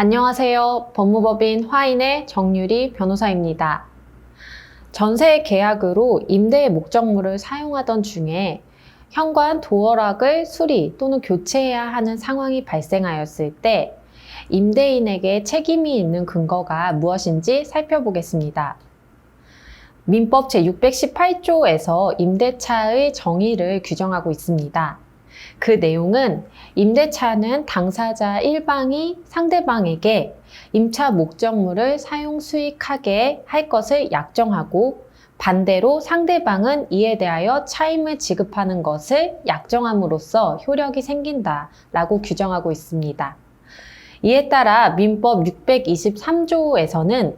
안녕하세요. 법무법인 화인의 정유리 변호사입니다. 전세 계약으로 임대의 목적물을 사용하던 중에 현관 도어락을 수리 또는 교체해야 하는 상황이 발생하였을 때 임대인에게 책임이 있는 근거가 무엇인지 살펴보겠습니다. 민법 제618조에서 임대차의 정의를 규정하고 있습니다. 그 내용은 임대차는 당사자 일방이 상대방에게 임차 목적물을 사용 수익하게 할 것을 약정하고 반대로 상대방은 이에 대하여 차임을 지급하는 것을 약정함으로써 효력이 생긴다라고 규정하고 있습니다. 이에 따라 민법 623조에서는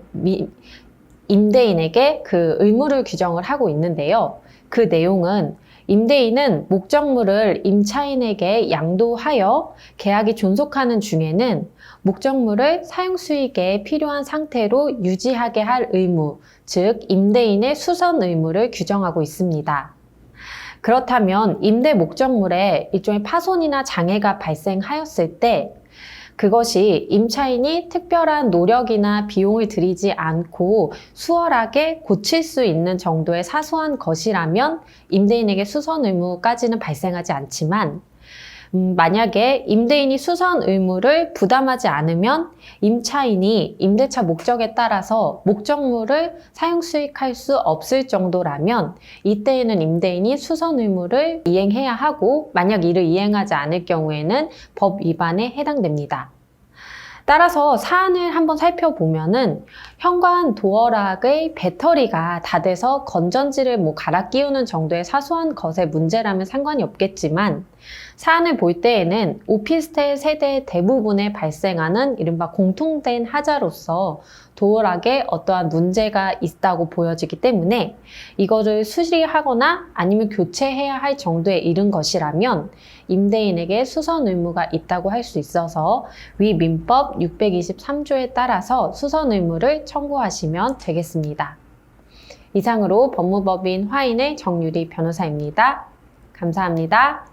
임대인에게 그 의무를 규정을 하고 있는데요. 그 내용은 임대인은 목적물을 임차인에게 양도하여 계약이 존속하는 중에는 목적물을 사용 수익에 필요한 상태로 유지하게 할 의무, 즉 임대인의 수선 의무를 규정하고 있습니다. 그렇다면 임대 목적물에 일종의 파손이나 장애가 발생하였을 때 그것이 임차인이 특별한 노력이나 비용을 들이지 않고 수월하게 고칠 수 있는 정도의 사소한 것이라면 임대인에게 수선 의무까지는 발생하지 않지만 음, 만약에 임대인이 수선 의무를 부담하지 않으면 임차인이 임대차 목적에 따라서 목적물을 사용 수익할 수 없을 정도라면 이때에는 임대인이 수선 의무를 이행해야 하고 만약 이를 이행하지 않을 경우에는 법 위반에 해당됩니다. 따라서 사안을 한번 살펴보면은 현관 도어락의 배터리가 다 돼서 건전지를 뭐 갈아 끼우는 정도의 사소한 것의 문제라면 상관이 없겠지만 사안을 볼 때에는 오피스텔 세대 대부분에 발생하는 이른바 공통된 하자로서 도어락에 어떠한 문제가 있다고 보여지기 때문에 이거를 수리하거나 아니면 교체해야 할 정도에 이른 것이라면 임대인에게 수선 의무가 있다고 할 수 있어서 위 민법 623조에 따라서 수선 의무를 청구하시면 되겠습니다. 이상으로 법무법인 화인의 정유리 변호사입니다. 감사합니다.